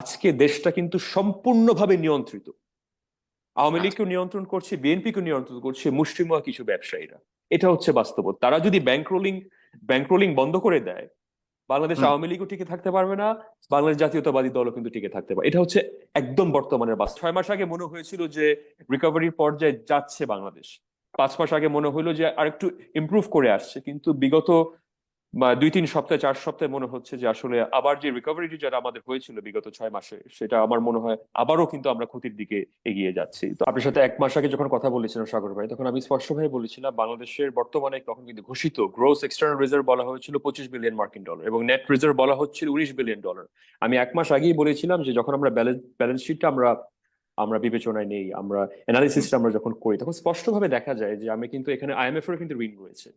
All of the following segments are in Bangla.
আজকে দেশটা কিন্তু সম্পূর্ণভাবে নিয়ন্ত্রিত। আওয়ামী লীগকেও নিয়ন্ত্রণ করছে বিএনপিকে নিয়ন্ত্রণ করছে মুষ্টিমেয় কিছু ব্যবসায়ীরা। এটা হচ্ছে বাস্তবতা। তারা যদি ব্যাংক রোলিং ব্যাংক রোলিং বন্ধ করে দেয় বাংলাদেশ আওয়ামী লীগও টিকে থাকতে পারবে না বাংলাদেশ জাতীয়তাবাদী দলও কিন্তু টিকে থাকতে পারবে। এটা হচ্ছে একদম বর্তমানের বাস্তব। ছয় মাস আগে মনে হয়েছিল যে রিকভারির পর্যায়ে যাচ্ছে বাংলাদেশ। পাঁচ মাস আগে মনে হলো যে আরেকটু ইমপ্রুভ করে আসছে কিন্তু বিগত বা দুই, তিন সপ্তাহ, চার সপ্তাহে মনে হচ্ছে যে আসলে আবার যে রিকভারিটি যেটা আমাদের হয়েছিল বিগত ছয় মাসে, সেটা আমার মনে হয় আবারও কিন্তু আমরা ক্ষতির দিকে এগিয়ে যাচ্ছি। তো আপনার সাথে এক মাস আগে যখন কথা বলেছিলাম সাগর ভাই, তখন আমি স্পষ্টভাবে বলেছিলাম বাংলাদেশের বর্তমানে তখন কিন্তু ঘোষিত গ্রোস এক্সটার্নাল রিজার্ভ বলা হয়েছিল পঁচিশ বিলিয়ন মার্কিন ডলার এবং নেট রিজার্ভ বলা হচ্ছিল উনিশ বিলিয়ন ডলার আমি এক মাস আগেই বলেছিলাম যে যখন আমরা ব্যালেন্স ব্যালেন্স শিটটা আমরা আমরা বিবেচনায় নেই, আমরা অ্যানালিসিসটা আমরা যখন করি, তখন স্পষ্টভাবে দেখা যায় যে আমি কিন্তু এখানে আইএমএফ এর কিন্তু ঋণ রয়েছে।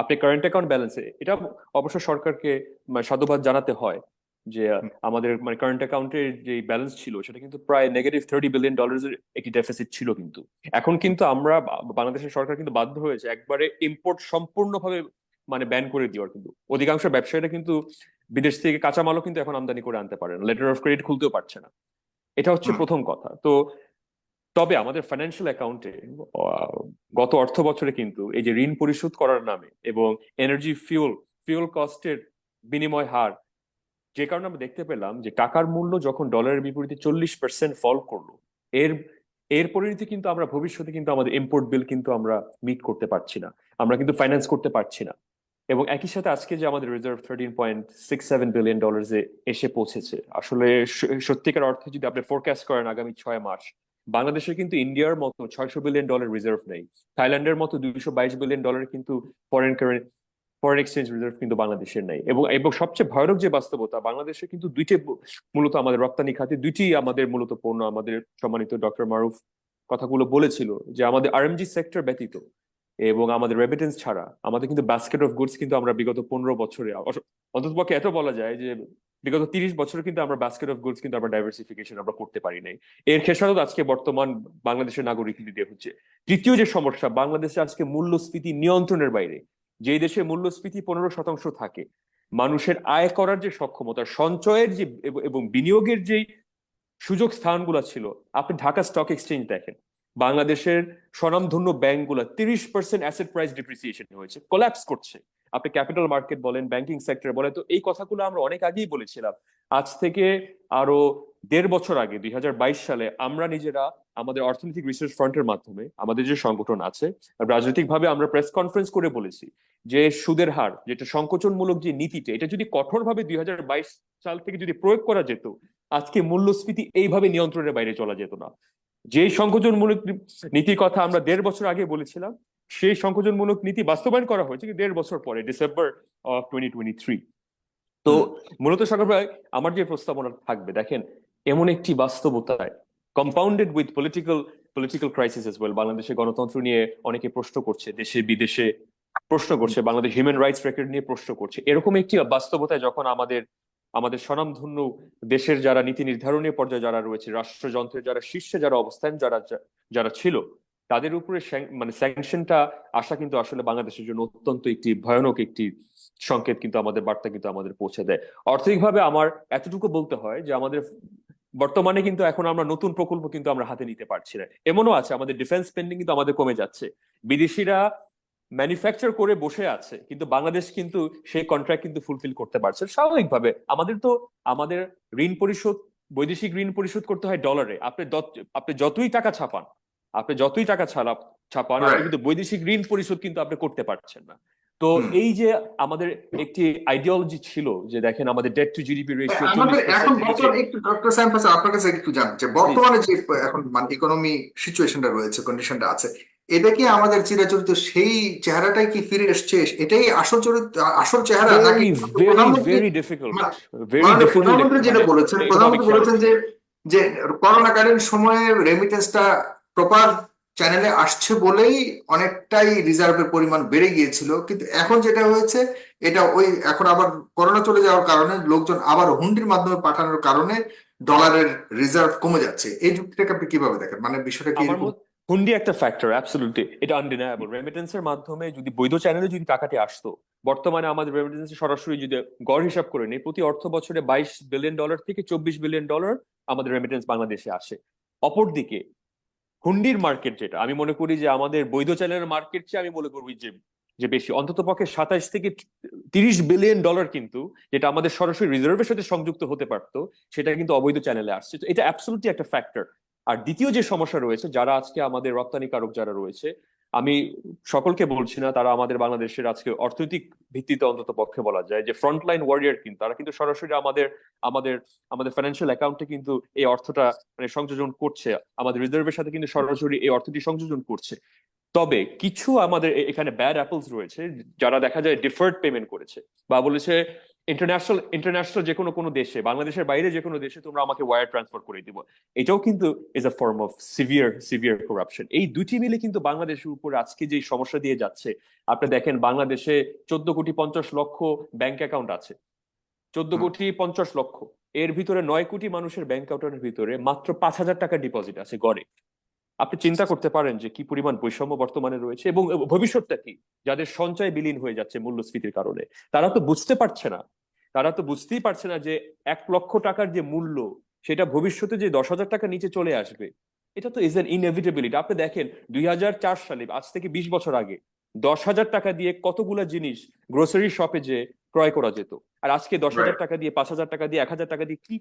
আপনি কারেন্ট অ্যাকাউন্ট ব্যালেন্সে এটা অবশ্য সরকারকে মানে সাধুবাদ জানাতে হয় যে আমাদের মানে কারেন্ট অ্যাকাউন্টের যে ব্যালেন্স ছিল সেটা কিন্তু প্রায় নেগেটিভ থার্টি বিলিয়ন ডলারের একটি ডেফিসিট ছিল কিন্তু। এখন কিন্তু আমরা বাংলাদেশের সরকার কিন্তু বাধ্য হয়েছে একবারে ইম্পোর্ট সম্পূর্ণভাবে মানে ব্যান করে দেওয়ার কিন্তু। অধিকাংশ ব্যবসায়ীরা কিন্তু বিদেশ থেকে কাঁচামালও কিন্তু এখন আমদানি করে আনতে পারে না লেটার অফ ক্রেডিট খুলতেও পারছে না। এটা হচ্ছে প্রথম কথা। তো তবে আমাদের ফাইন্যান্সিয়াল অ্যাকাউন্টে গত অর্থ বছরে কিন্তু এই যে ঋণ পরিশোধ করার নামে এবং এনার্জি ফিউল ফিউল কস্টের বিনিময় হার, যে কারণে আমরা দেখতে পেলাম যে টাকার মূল্য যখন ডলারের বিপরীতে চল্লিশ পার্সেন্ট ফল করল, এর এর পরিণতি কিন্তু আমরা ভবিষ্যতে কিন্তু আমাদের ইম্পোর্ট বিল কিন্তু আমরা মিট করতে পারছি না, আমরা কিন্তু ফাইন্যান্স করতে পারছি না। এবং একই সাথে আজকে যে আমাদের reserve thirteen point six seven billion ডলার্সে এসে পৌঁছেছে, আসলে সত্যিকার অর্থে যদি আপনি ফোরকাস্ট করেন আগামী ছয় মাস বাংলাদেশের কিন্তু ইন্ডিয়ার মতো ছয়শো বিলিয়ন ডলার রিজার্ভ নেই। থাইল্যান্ডের মতো দুইশো বাইশ বিলিয়ন ডলার কিন্তু foreign current foreign exchange reserve কিন্তু বাংলাদেশের নেই। এবং এবং সবচেয়ে ভয়ানক যে বাস্তবতা, বাংলাদেশে কিন্তু দুইটি মূলত আমাদের রপ্তানি খাতে, দুইটি আমাদের মূলত পণ্য আমাদের সম্মানিত ডক্টর মারুফ কথাগুলো বলেছিল যে আমাদের আরএমজি সেক্টর ব্যতীত এবং আমাদের রেমিটেন্স ছাড়া আমাদের কিন্তু বাস্কেট অফ গুডস কিন্তু আমরা বিগত পনেরো বছরে অন্ততপক্ষে এত বলা যায় যে বিগত তিরিশ বছরে কিন্তু আমরা বাস্কেট অফ গুডস কিন্তু আমরা ডাইভার্সিফিকেশন আমরা করতে পারি নাই। এর খেসারত আজকে বর্তমান বাংলাদেশের নাগরিক দিয়ে হচ্ছে। তৃতীয় যে সমস্যা, বাংলাদেশে আজকে মূল্যস্ফীতি নিয়ন্ত্রণের বাইরে। যে দেশে মূল্যস্ফীতি পনেরো শতাংশ থাকে, মানুষের আয় করার যে সক্ষমতা, সঞ্চয়ের যে এবং- বিনিয়োগের যে সুযোগ স্থানগুলো ছিল, আপনি ঢাকা স্টক এক্সচেঞ্জ দেখেন, বাংলাদেশের স্বনামধন্য ব্যাংকগুলো তিরিশ পার্সেন্ট অ্যাসেট প্রাইস ডিপ্রিসিয়েশন হয়েছে কোল্যাপস করছে। আপনি ক্যাপিটাল মার্কেট বলেন ব্যাংকিং সেক্টর বলেন, তো এই কথাগুলো আমরা অনেক আগেই বলেছিলাম। আজ থেকে আরও দেড় বছর আগে, দুই হাজার বাইশ সালে, আমরা নিজেরা আমাদের অর্থনৈতিক রিসার্চ ফ্রন্টের মাধ্যমে আমাদের যে সংগঠন আছে রাজনৈতিকভাবে আমরা প্রেস কনফারেন্স করে বলেছি যে সুদের হার, যেটা সংকোচনমূলক যে নীতিটা, এটা যদি কঠোরভাবে দুই হাজার বাইশ সাল থেকে যদি প্রয়োগ করা যেত, আজকে মূল্যস্ফীতি এইভাবে নিয়ন্ত্রণের বাইরে চলা যেত না। যেই সংকোচনমূলক নীতির কথা আমরা দেড় বছর আগে বলেছিলাম সেই সংকোচনমূলক নীতি বাস্তবায়ন করা হয়েছে কি দেড় বছর পরে December of twenty twenty three তো মূলত সরকার ভাই আমার যে প্রস্তাবনা থাকবে দেখেন এমন একটি বাস্তবতায় compounded with political political crisis as well বাংলাদেশে গণতন্ত্র নিয়ে অনেকে প্রশ্ন করছে দেশে বিদেশে প্রশ্ন করছে বাংলাদেশ হিউম্যান রাইটস রেকর্ড নিয়ে প্রশ্ন করছে। এরকম একটি বাস্তবতায় যখন আমাদের আমাদের স্বনামধন্য দেশের যারা নীতি নির্ধারণী পর্যায়ে যারা রয়েছে রাষ্ট্রযন্ত্রের যারা শীর্ষে যারা অবস্থান যারা যারা ছিল তাদের উপরে মানে স্যাংশনটা আসা কিন্তু আসলে বাংলাদেশের জন্য অত্যন্ত একটি ভয়ানক একটি সংকেত কিন্তু আমাদের বার্তা কিন্তু আমাদের পৌঁছে দেয়। অর্থনৈতিকভাবে আমার এতটুকু বলতে হয় যে আমাদের বর্তমানে কিন্তু এখন আমরা নতুন প্রকল্প কিন্তু আমরা হাতে নিতে পারছি না। এমনও আছে, আমাদের ডিফেন্স স্পেন্ডিং কিন্তু আমাদের কমে যাচ্ছে। বিদেশিরা ম্যানুফ্যাকচার করে বসে আছে, কিন্তু বাংলাদেশ কিন্তু সেই কন্ট্রাক্ট কিন্তু ফুলফিল করতে পারছে। স্বাভাবিকভাবে আমাদের তো, আমাদের ঋণ পরিশোধ, বৈদেশিক ঋণ পরিশোধ করতে হয় ডলারে আপনি আপনি যতই টাকা ছাপান আপনি যতই টাকা ছাড়া ছাপান আপনি কিন্তু বৈদেশিক ঋণ পরিশোধ কিন্তু আপনি করতে পারছেন না। তো এই যে আমাদের একটি আইডিওলজি ছিল যে দেখেন আমাদের ডেট টু জিডিপি রেশিও আমাদের এখন বর্তমানে একটু ডক্টর সাইম পাশে আপনার কাছে একটু জানতে বর্তমানে যে এখন মানে ইকোনমি সিচুয়েশনটা রয়েছে কন্ডিশনটা আছে এটা কি আমাদের চিরাচরিত সেই চেহারাটাই কি ফিরে এসছে? এটাই আসল চরিত্র আসল চেহারা নাকি ভেরি ভেরি প্রধানমন্ত্রী- যেটা বলেছেন প্রধানমন্ত্রী বলেছেন যে যে করোনাকালীন সময়ে রেমিটেন্সটা প্রপার চ্যানেলে আসছে বলেই অনেকটাই রিজার্ভের পরিমাণ বেড়ে গিয়েছিল। কিন্তু এখন যেটা হয়েছে এটা ওই এখন আবার করোনা চলে যাওয়ার কারণে লোকজন আবার হুন্ডির মাধ্যমে পাঠানোর কারণে ডলারের রিজার্ভ কমে যাচ্ছে। এই যুক্তিটাকে আপনি কীভাবে দেখেন? মানে বিষয়টা কি হুন্ডি একটা ফ্যাক্টর অ্যাবসলিউটলি এটা আনডিনায়াবল রেমিটেন্সের মাধ্যমে যদি বৈধ চ্যানেলে যদি টাকাটি আসতো বর্তমানে আমাদের রেমিটেন্স সরাসরি যদি গড় হিসাব করে নেই প্রতি অর্থ বছরে বাইশ বিলিয়ন ডলার থেকে চব্বিশ বিলিয়ন ডলার আমাদের রেমিটেন্স বাংলাদেশে আসে। অপরদিকে হুন্ডির মার্কেট যেটা, আমি মনে করি যে আমাদের বৈধ চ্যানেলের মার্কেট চেয়ে আমি মনে করি যে যে বেশি। অন্তত পক্ষে সাতাইশ থেকে তিরিশ বিলিয়ন ডলার কিন্তু, যেটা আমাদের সরাসরি রিজার্ভের সাথে সংযুক্ত হতে পারতো, সেটা কিন্তু অবৈধ চ্যানেলে আসছে। তো এটা অ্যাবসলুটলি একটা ফ্যাক্টর আর দ্বিতীয় যে সমস্যা রয়েছে, যারা আজকে আমাদের রপ্তানিকারক যারা রয়েছে আমি সকলকে বলছি না, তারা আমাদের বাংলাদেশের আজকে অর্থনৈতিক ভিত্তিতে অন্তত পক্ষে বলা যায়। যে ফ্রন্টলাইন ওয়ারিয়ার কিন্তু, তারা কিন্তু সরাসরি আমাদের আমাদের আমাদের ফাইন্যান্সিয়াল অ্যাকাউন্টে কিন্তু এই অর্থটা মানে সংযোজন করছে। আমাদের রিজার্ভের সাথে কিন্তু সরাসরি এই অর্থটি সংযোজন করছে। তবে কিছু আমাদের এখানে ব্যাড অ্যাপলস রয়েছে, যারা দেখা যায় ডিফার্ড পেমেন্ট করেছে বা বলেছে ইন্টারন্যাশনাল ইন্টারন্যাশনাল যে কোনো কোনো দেশে বাংলাদেশের বাইরে যে কোনো দেশে তোমরা আমাকে ওয়ার ট্রান্সফার করে দিব। এটাও কিন্তু is a form of severe severe corruption এই দুটি মিলে কিন্তু বাংলাদেশের উপর আজকে যে সমস্যা দিয়ে যাচ্ছে আপনি দেখেন বাংলাদেশে চোদ্দ কোটি পঞ্চাশ লক্ষ ব্যাংক অ্যাকাউন্ট আছে। চোদ্দ কোটি পঞ্চাশ লক্ষ। এর ভিতরে নয় কোটি মানুষের ব্যাংক অ্যাকাউন্টের ভিতরে মাত্র পাঁচ হাজার টাকা ডিপোজিট আছে গড়ে। আপনি চিন্তা করতে পারেন যে কি পরিমাণ বৈষম্য বর্তমানে রয়েছে এবং ভবিষ্যৎটা কি? যাদের সঞ্চয় বিলীন হয়ে যাচ্ছে মূল্যস্ফীতির কারণে। তারা তো বুঝতে পারছে না। তারা তো বুঝতেই পারছে না যে এক লক্ষ টাকার যে মূল্য সেটা ভবিষ্যতে যে দশ হাজার টাকা নিচে চলে আসবে এটা তো ইজ এন ইনএভিটেবিলিটি আপনি দেখেন দুই হাজার চার সালে আজ থেকে বিশ বছর আগে দশ হাজার টাকা দিয়ে কতগুলা জিনিস গ্রোসারি শপে যে ক্রয় করা যেত। আর আজকে দশ হাজার টাকা দিয়ে পাঁচ হাজার টাকা দিয়ে এক হাজার টাকা দিয়ে কি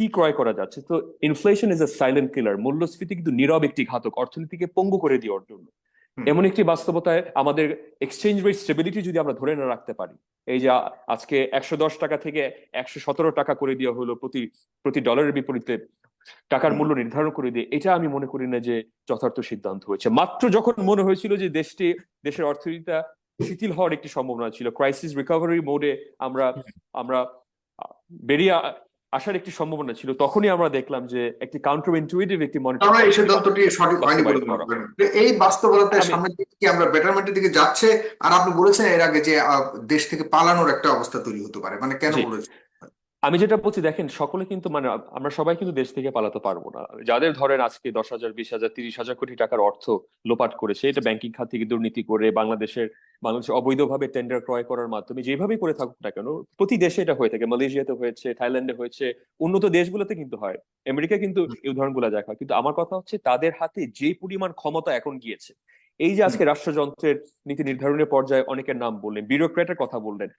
কি ক্রয় করা যাচ্ছে? তো inflation is a silent killer মূল্যস্ফীতি কিন্তু নীরব একটি ঘাতক। অর্থনীতিকে পঙ্গু করে দেওয়ার জন্য। এমন একটি বাস্তবতায় আমাদের এক্সচেঞ্জ রেট স্টেবিলিটি যদি আমরা ধরে না রাখতে পারি এই যে আজকে একশো দশ টাকা থেকে একশো সতেরো টাকা করে দেওয়া হলো প্রতি প্রতি ডলারের বিপরীতে টাকার মূল্য নির্ধারণ করে দিয়ে এটা আমি মনে করি না যে যথার্থ সিদ্ধান্ত হয়েছে। মাত্র যখন মনে হয়েছিল যে দেশটি দেশের অর্থনীতিটা শিথিল হওয়ার একটি সম্ভাবনা ছিল ক্রাইসিস রিকভারি মোডে আমরা আমরা বেরিয়ে আসার একটি সম্ভাবনা ছিল তখনই আমরা দেখলাম যে একটি কাউন্টার ইনটুইটিভ একটি মনিটর এই সিদ্ধান্তটি সঠিক হয়নি এই বাস্তবতার সামনে কি আমরা বেটারমেন্টের দিকে যাচ্ছে? আর আপনি বলেছেন এর আগে যে দেশ থেকে পালানোর একটা অবস্থা তৈরি হতে পারে মানে কেন বলেছেন? আমি যেটা বলছি দেখেন সকলে কিন্তু মানে আমরা সবাই কিন্তু দেশ থেকে পালাতে পারব না। যাদের ধরেন আজকে দশ হাজার বিশ হাজার তিরিশ হাজার কোটি টাকার অর্থ লোপাট করেছে এটা ব্যাংকিং খাত থেকে দুর্নীতি করে বাংলাদেশের বাংলাদেশে অবৈধভাবে টেন্ডার ক্রয় করার মাধ্যমে যেভাবেই করে থাকুক না কেন প্রতি দেশে এটা হয়ে থাকে। মালয়েশিয়াতে হয়েছে থাইল্যান্ডে হয়েছে উন্নত দেশগুলোতে কিন্তু হয়। আমেরিকা কিন্তু এই উদাহরণগুলো দেখা কিন্তু আমার কথা হচ্ছে তাদের হাতে যে পরিমাণ ক্ষমতা এখন গিয়েছে এই যে আজকে রাষ্ট্রযন্ত্রের নীতি নির্ধারণের পর্যায়ে অনেকের নাম বললেন ব্যুরোক্র্যাটের কথা বললেন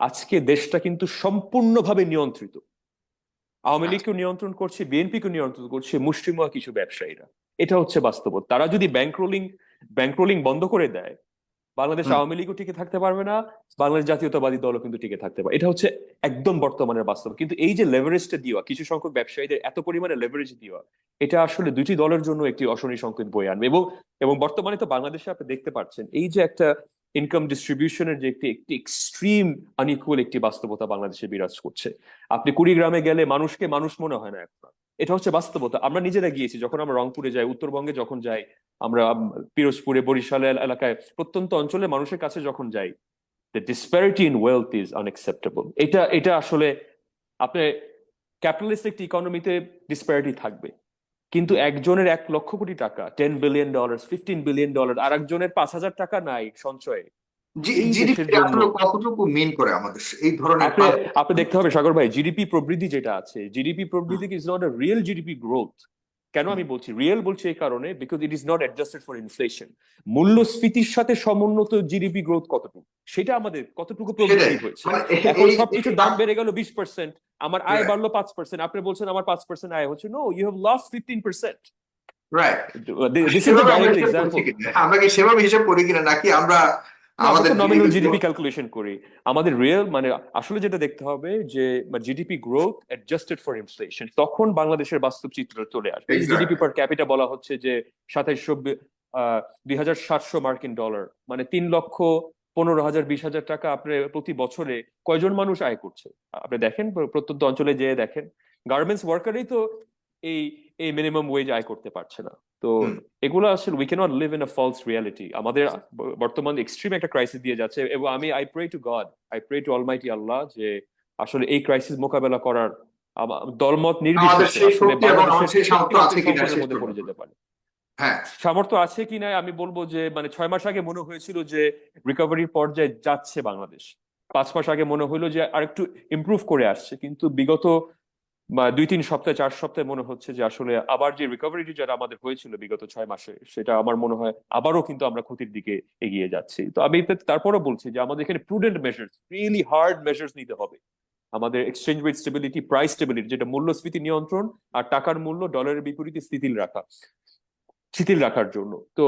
আজকে দেশটা কিন্তু সম্পূর্ণভাবে নিয়ন্ত্রিত। আওয়ামী লীগকে নিয়ন্ত্রণ করছে বিএনপিকে নিয়ন্ত্রণ করছে মুষ্টিমেয় কিছু ব্যবসায়ীরা। এটা হচ্ছে বাস্তবতা। তারা যদি ব্যাংক রোলিং ব্যাংক রোলিং বন্ধ করে দেয় বাংলাদেশ আওয়ামী লীগও টিকে থাকতে পারবে না বাংলাদেশ জাতীয়তাবাদী দলও কিন্তু টিকে থাকতে পারবে। এটা হচ্ছে একদম বর্তমানের বাস্তব। কিন্তু এই যে লেভারেজটা দেওয়া কিছু সংখ্যক ব্যবসায়ীদের এত পরিমাণে লেভারেজ দেওয়া এটা আসলে দুটি দলের জন্য একটি অশনি সংকেত বয়ে আনবে। এবং এবং বর্তমানে তো বাংলাদেশে আপনি দেখতে পাচ্ছেন এই যে একটা ইনকাম ডিস্ট্রিবিউশনের যে একটি একটি এক্সট্রিম আনইকুয়াল একটি বাস্তবতা বাংলাদেশে বিরাজ করছে। আপনি কুড়িগ্রামে গেলে মানুষকে মানুষ মনে হয় না এখন। এটা হচ্ছে বাস্তবতা। আমরা নিজেরা গিয়েছি, যখন আমরা রংপুরে যাই, উত্তরবঙ্গে যখন যাই, আমরা পিরোজপুরে, বরিশাল এলাকায়, প্রত্যন্ত অঞ্চলে মানুষের কাছে যখন যাই the disparity in wealth is unacceptable এটা এটা আসলে, আপনি ক্যাপিটালিস্ট একটি ইকোনমিতে ডিসপ্যারিটি থাকবে। কিন্তু একজনের এক লক্ষ কোটি টাকা ten billion dollar fifteen billion dollar আর একজনের পাঁচ হাজার টাকা নাই সঞ্চয়ে। করে আমাদের এই ধরনের আপনি আপনি দেখতে হবে সাগর ভাই জিডিপি প্রবৃদ্ধি যেটা আছে জিডিপি প্রবৃদ্ধি is not a real GDP growth কেন আমি বলছি? রিয়েল বলছি এই কারণে because it is not adjusted for inflation মূল্যস্ফীতির সাথে সমুন্নত জিডিপি গ্রোথ কতটুকু? সেটা আমাদের কতটুকু প্রবৃদ্ধি হয়েছে? মানে এখন সবকিছুর দাম বেড়ে গেল বিশ পার্সেন্ট আমার আয় বাড়লো পাঁচ পার্সেন্ট আপনি বলছেন আমার পাঁচ পার্সেন্ট আয় হচ্ছে। No you have loss fifteen percent? আমরা কি সেভাবে হিসাব করি কিনা নাকি আমরা আমাদের নমিনাল জিডিপি ক্যালকুলেশন করি। আমাদের রিয়েল মানে আসলে যেটা দেখতে হবে যে GDP growth adjusted for inflation তখন বাংলাদেশের বাস্তব চিত্র চলে আসবে। জিডিপি পার ক্যাপিটা বলা হচ্ছে যে সাতাইশশো দুই হাজার সাতশো মার্কিন ডলার মানে তিন লক্ষ পনেরো হাজার বিশ হাজার টাকা আপনি প্রতি বছরে কয়জন মানুষ আয় করছে? আপনি দেখেন প্রত্যন্ত অঞ্চলে যেয়ে দেখেন গার্মেন্টস ওয়ার্কারই তো এই এই মিনিমাম ওয়েজ আয় করতে পারছে না। তো এগুলো আসলে we cannot live in a false reality আমাদের বর্তমান এক্সট্রিম একটা ক্রাইসিস দিয়ে যাচ্ছে এবং আমি I pray to God I pray to almighty Allah যে আসলে এই ক্রাইসিস মোকাবেলা করার দলমত নির্বিশেষে আসলে বাংলাদেশের মধ্যে পড়ে যেতে পারে। হ্যাঁ। সামর্থ্য আছে কি না আমি বলব যে মানে ছয় মাস আগে মনে হয়েছিল যে রিকভারির পর্যায়ে যাচ্ছে বাংলাদেশ। পাঁচ মাস আগে মনে হলো যে আরেকটু ইমপ্রুভ করে আসছে। কিন্তু বিগত দুই, তিন সপ্তাহ, চার সপ্তাহে মনে হচ্ছে যে আসলে আবার যে রিকভারিটি যেটা আমাদের হয়েছিল বিগত ছয় মাসে, সেটা আমার মনে হয় আবারও কিন্তু আমরা ক্ষতির দিকে এগিয়ে যাচ্ছি। তো আমি তারপরও বলছি যে আমাদের এখানে prudent measures really hard measures নিতে হবে। আমাদের exchange rate stability price stability যেটা মূল্যস্ফীতি নিয়ন্ত্রণ আর টাকার মূল্য ডলারের বিপরীতে স্থিতিল রাখা। শিথিল রাখার জন্য। তো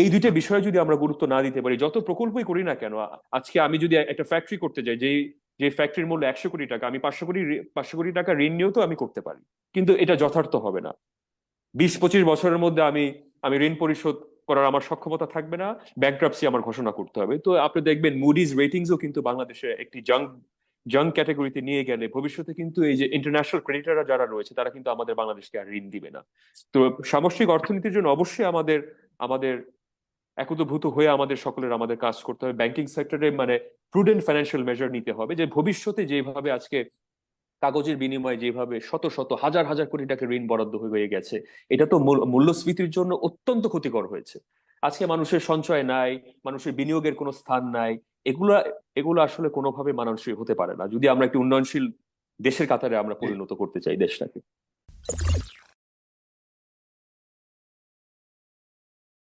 এই দুইটা বিষয়ে যদি আমরা গুরুত্ব না দিতে পারি, যত প্রকল্পই করি না কেন, আজকে আমি যদি একটা ফ্যাক্টরি করতে যাই, যেই, যে ফ্যাক্টরির মূল্য একশো কোটি টাকা, আমি পাঁচশো কোটি পাঁচশো কোটি টাকা ঋণ নিয়েও তো আমি করতে পারি। কিন্তু এটা যথার্থ হবে না। বিশ, পঁচিশ বছরের মধ্যে আমি আমি ঋণ পরিশোধ করার আমার সক্ষমতা থাকবে না ব্যাংক্রাপসি আমার ঘোষণা করতে হবে। তো আপনি দেখবেন মুডিজ রেটিংসও কিন্তু বাংলাদেশে একটি জাঙ্ক জাঙ্ক ক্যাটাগরিতে নিয়ে গেলে ভবিষ্যতে কিন্তু এই যে ইন্টারন্যাশনাল ক্রেডিটাররা যারা রয়েছে, তারা কিন্তু আমাদের বাংলাদেশকে আর ঋণ দিবে না। তো সামষ্টিক অর্থনীতির জন্য অবশ্যই আমাদের আমাদের একীভূত হয়ে আমাদের সকলের আমাদের কাজ করতে হবে। ব্যাংকিং সেক্টরে মানে প্রুডেন্ট ফাইন্যান্সিয়াল মেজার নিতে হবে যে ভবিষ্যতে যেভাবে আজকে কাগজের বিনিময়ে যেভাবে শত শত, হাজার হাজার কোটি টাকা ঋণ বরাদ্দ হয়ে গেছে, এটা তো মূল- মূল্যস্ফীতির জন্য অত্যন্ত ক্ষতিকর হয়েছে। আজকে মানুষের সঞ্চয় নাই, মানুষের বিনিয়োগের কোনো স্থান নাই এগুলা, এগুলো আসলে কোনোভাবে মানানসই হতে পারে না। যদি আমরা একটি উন্নয়নশীল দেশের কাতারে আমরা পরিণত করতে চাই দেশটাকে।